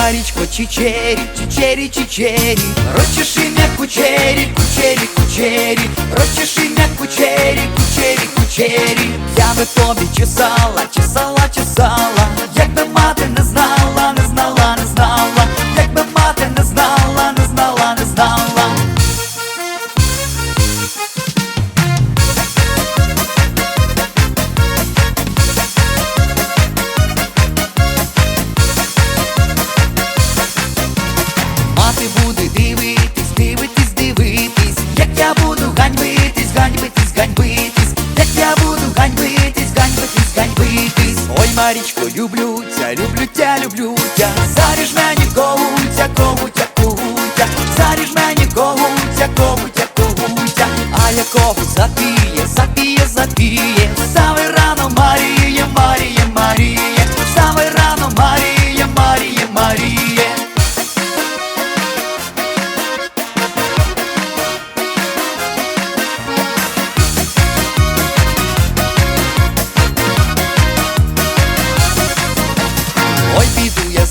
Марічко, чечері, чечері, чечері, розчеши м'я кучері, кучері, кучері, розчеши м'я кучері, кучері, кучері. Я би тобі чесала, чесала, Марічко, люблю тя, люблю тя, люблю тя. Заріж мені когутя, когутя,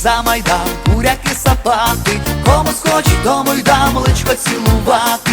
за майдан, буряки сапати, кому хоче тому й дам молочко цілувати,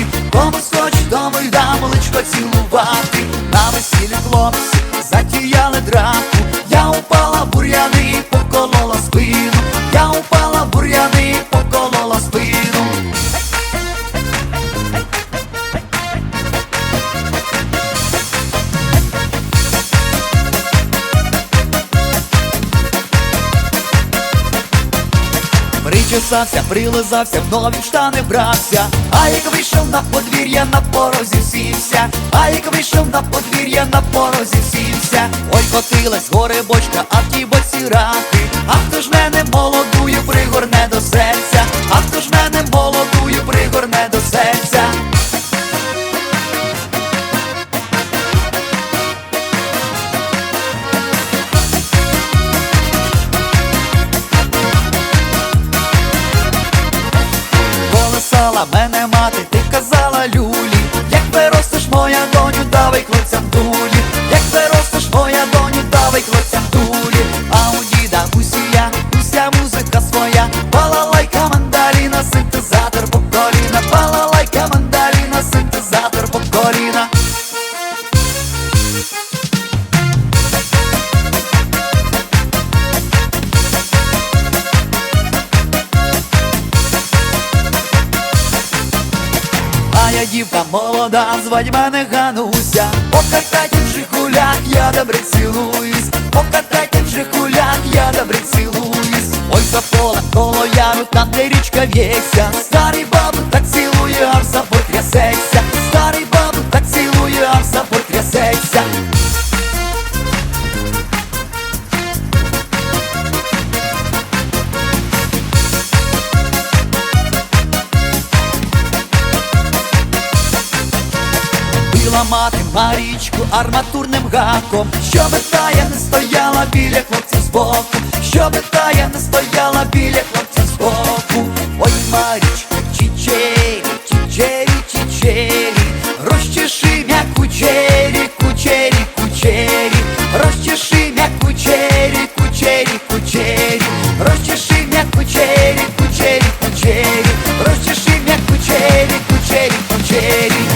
Причесався, прилизався, в нові штани брався, а як вийшов на подвір'я, на порозі сівся, а як вийшов на подвір'я, на порозі сівся. Ой, котилась горе бочка, а в тій боці раки. А хто ж мене молодую я дівка молода, звать мене Гануся. Покатайте в жигулях, я добре цілуюсь. Покатайте в жигулях, я добре цілуюсь. Ой, за поле коло яру, там де річка в'ється. Старий бабу так цілує, аж забор трясеться Била мати Марічку арматурним гаком, щоби тая не стояла біля хлопців збоку, щоби тая не стояла біля хлопців збоку. Ой, Марічко, чичері, чичері, чичері, розчеши м'я кучері, кучері, кучері, розчеши м'я кучері, кучері, кучері, розчеши м'я кучері, кучері, кучері, розчеши м'я кучері, кучері, кучері.